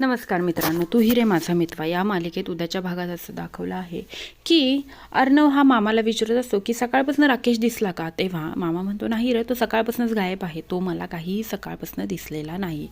नमस्कार मित्रांनो तू हिरे माझा मित्वा. या मालिकेत उद्याच्या भागात असं दाखवलं आहे की अर्णव हा मामाला विचारत असतो की सकाळपासून राकेश दिसला का? तेव्हा मामा म्हणतो नाही रे तो सकाळपासूनच गायब आहे. तो मला काहीही सकाळपासून दिसलेला नाही.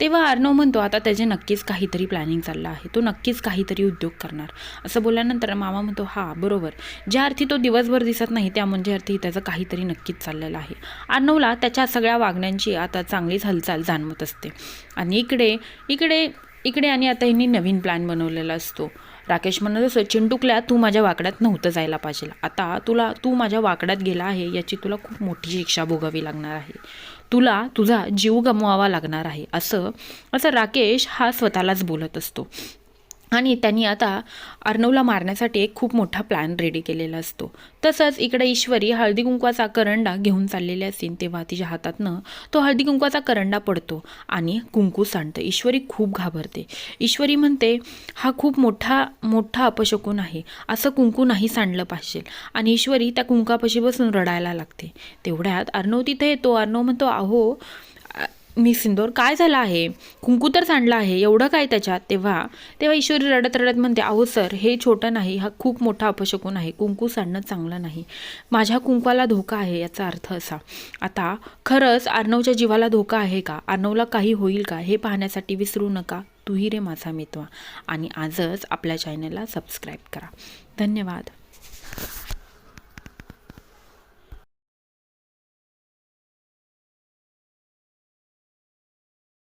तेव्हा अर्णव म्हणतो आता त्याचे नक्कीच काहीतरी प्लॅनिंग चाललं आहे. तो नक्कीच काहीतरी उद्योग करणार. असं बोलल्यानंतर मामा म्हणतो हा बरोबर. ज्या अर्थी तो दिवसभर दिसत नाही त्या म्हणजे अर्थी त्याचं काहीतरी नक्कीच चाललेलं आहे. अर्णवला त्याच्या सगळ्या वागण्यांची आता चांगलीच हालचाल जाणवत असते. आणि इकडे इकडे इकडे आणि आता यांनी नवीन प्लॅन बनवलेला असतो. राकेश म्हणत असं चिंटुकल्या तू माझ्या वाकड्यात नव्हतं जायला पाहिजे. आता तुला तू माझ्या वाकड्यात गेला आहे याची तुला खूप मोठी शिक्षा भोगावी लागणार आहे. तुला तुझा जीव गमवावा लागणार आहे. असं असं राकेश हा स्वतःलाच बोलत असतो. आणि त्यांनी आता अर्णवला मारण्यासाठी एक खूप मोठा प्लॅन रेडी केलेला असतो. तसंच इकडे ईश्वरी हळदी कुंकवाचा करंडा घेऊन चाललेली असेल तेव्हा तिच्या हातातनं तो हळदी कुंकवाचा करंडा पडतो आणि कुंकू सांडतं ईश्वरी खूप घाबरते. ईश्वरी म्हणते हा खूप मोठा मोठा अपशकून आहे. असं कुंकू नाही सांडलं पाहिजे. आणि ईश्वरी त्या कुंकापाशी बसून रडायला लागते. तेवढ्यात अर्णव तिथे येतो. अर्णव म्हणतो अहो मी सिंदोर काय झालं आहे? कुंकू तर सांडला आहे एवढं काय त्याच्यात? तेव्हा तेव्हा ईश्वरी रडत रडत म्हणते अहो सर हे छोटं नाही हा खूप मोठा अपशकून आहे कुंकू सांडणं चांगलं नाही. माझ्या कुंकवाला धोका आहे याचा अर्थ असा. आता खरंच अर्णवच्या जीवाला धोका आहे का? अर्णवला काही होईल का? हे पाहण्यासाठी विसरू नका. तूही रे माझा मित्वा. आणि आजच आपल्या चॅनलला सबस्क्राईब करा. धन्यवाद.